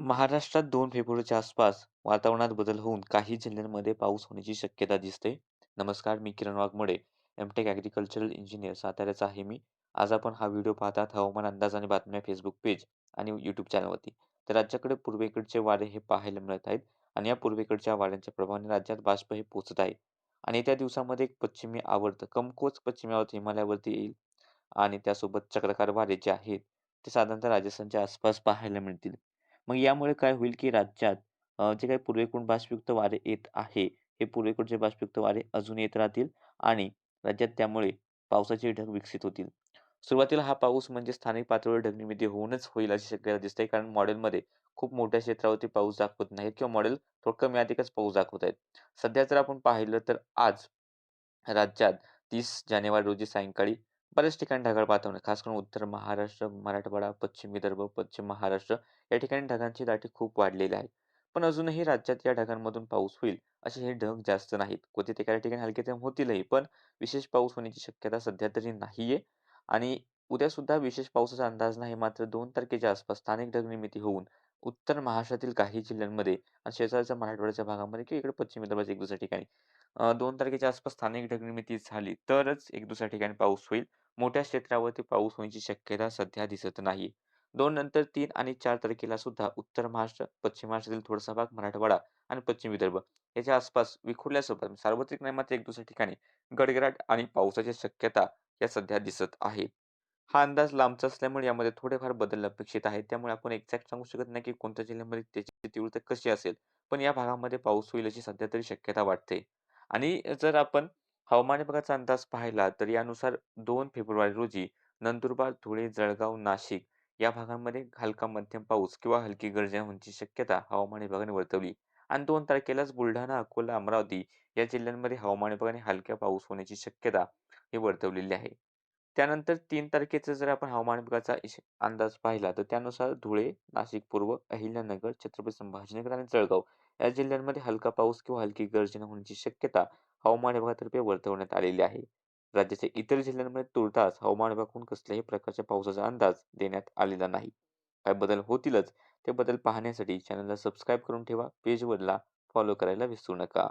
महाराष्ट्रात दोन फेब्रुवारीच्या आसपास वातावरणात बदल होऊन काही जिल्ह्यांमध्ये पाऊस होण्याची शक्यता दिसते. नमस्कार, मी Kiran Waghmode, M Tech agricultural engineer साताऱ्याचा आहे मी. आज आपण हा व्हिडिओ पाहतात हवामान अंदाज आणि बातम्या फेसबुक पेज आणि यूट्यूब चॅनलवरती. तर राज्याकडे पूर्वेकडचे वारे हे पाहायला मिळत आहेत आणि या पूर्वेकडच्या वाऱ्यांच्या प्रभावाने राज्यात बाष्प हे पोचत आहे आणि येत्या दिवसामध्ये एक पश्चिमी आवर्त कमकोच पश्चिमी आवर्त हिमालयावरती येईल आणि त्यासोबत चक्राकार वारे जे आहेत ते साधारणतः राजस्थानच्या आसपास पाहायला मिळतील. मग यामुळे काय होईल, की राज्यात अ, जे काही पूर्वेकडून बाष्पयुक्त वारे येत आहे, हे पूर्वेकडचे बाष्पयुक्त वारे अजून येत राहतील आणि राज्यात त्यामुळे पावसाचे ढग विकसित होतील. सुरुवातीला हा पाऊस म्हणजे स्थानिक पातळीवर ढगनिर्मिती होऊनच होईल अशी शक्यता दिसते. कारण मॉडेलमध्ये खूप मोठ्या क्षेत्रावरती पाऊस दाखवत नाहीत किंवा मॉडेल थोडं कमी अधिकच पाऊस दाखवत आहेत. सध्या जर आपण पाहिलं तर आज राज्यात 30 जानेवारी रोजी सायंकाळी बऱ्याच ठिकाणी ढगाळ वातावरण आहे. खास करून उत्तर महाराष्ट्र, मराठवाडा, पश्चिम विदर्भ, पश्चिम महाराष्ट्र या ठिकाणी ढगांची दाटी खूप वाढलेली आहे. पण अजूनही राज्यात या ढगांमधून पाऊस होईल असे हे ढग जास्त नाहीत. क्वचित एखाद्या ठिकाणी हलके ते होतीलही, पण विशेष पाऊस होण्याची शक्यता सध्या तरी नाहीये आणि उद्यासुद्धा विशेष पावसाचा अंदाज नाही. मात्र 2 तारखेच्या आसपास स्थानिक ढगनिर्मिती होऊन उत्तर महाराष्ट्रातील काही जिल्ह्यांमध्ये आणि शेजारच्या मराठवाड्याच्या भागामध्ये किंवा इकडे पश्चिम विदर्भाच्या एक दुसऱ्या ठिकाणी अ, 2 तारखेच्या आसपास स्थानिक ढगनिर्मिती झाली तरच एक दुसऱ्या ठिकाणी पाऊस होईल. मोठ्या क्षेत्रावरती पाऊस होण्याची शक्यता सध्या दिसत नाही. दोन नंतर तीन आणि चार तारखेला सुद्धा उत्तर महाराष्ट्र, पश्चिम महाराष्ट्रातील थोडासा भाग, मराठवाडा आणि पश्चिम विदर्भ याच्या आसपास विखुरल्यासोबत सार्वत्रिक नाही एक दुसऱ्या ठिकाणी गडगडाट आणि पावसाची शक्यता या सध्या दिसत आहे. हा अंदाज लांबचा असल्यामुळे यामध्ये थोडेफार बदल अपेक्षित आहेत. त्यामुळे आपण एक्झॅक्ट सांगू शकत नाही की कोणत्या जिल्ह्यामध्ये त्याची तीव्रता कशी असेल. पण या भागामध्ये पाऊस होईल अशी सध्या तरी शक्यता वाटते. आणि जर आपण हवामान विभागाचा अंदाज पाहिला तर यानुसार दोन फेब्रुवारी रोजी नंदुरबार, धुळे, जळगाव, नाशिक या भागांमध्ये हलका मध्यम पाऊस किंवा हलकी गर्जना होण्याची शक्यता हवामान विभागाने वर्तवली आणि दोन तारखेलाच बुलढाणा, अकोला, अमरावती या जिल्ह्यांमध्ये हवामान विभागाने हलक्या पाऊस होण्याची शक्यता ही वर्तवलेली आहे. त्यानंतर तीन तारखेचा जर आपण हवामान विभागाचा अंदाज पाहिला तर त्यानुसार धुळे, नाशिक पूर्व, अहिल्यानगर, छत्रपती संभाजीनगर आणि जळगाव या जिल्ह्यांमध्ये हलका पाऊस किंवा हलकी गर्जना होण्याची शक्यता हवामान विभागातर्फे वर्तवण्यात आलेली आहे. राज्याच्या इतर जिल्ह्यांमध्ये तुर्तास हवामान विभागाकडून कसल्याही प्रकारच्या पावसाचा अंदाज देण्यात आलेला नाही. काय बदल होतीलच, ते बदल पाहण्यासाठी चॅनलला सबस्क्राईब करून ठेवा. पेजवरला फॉलो करायला विसरू नका.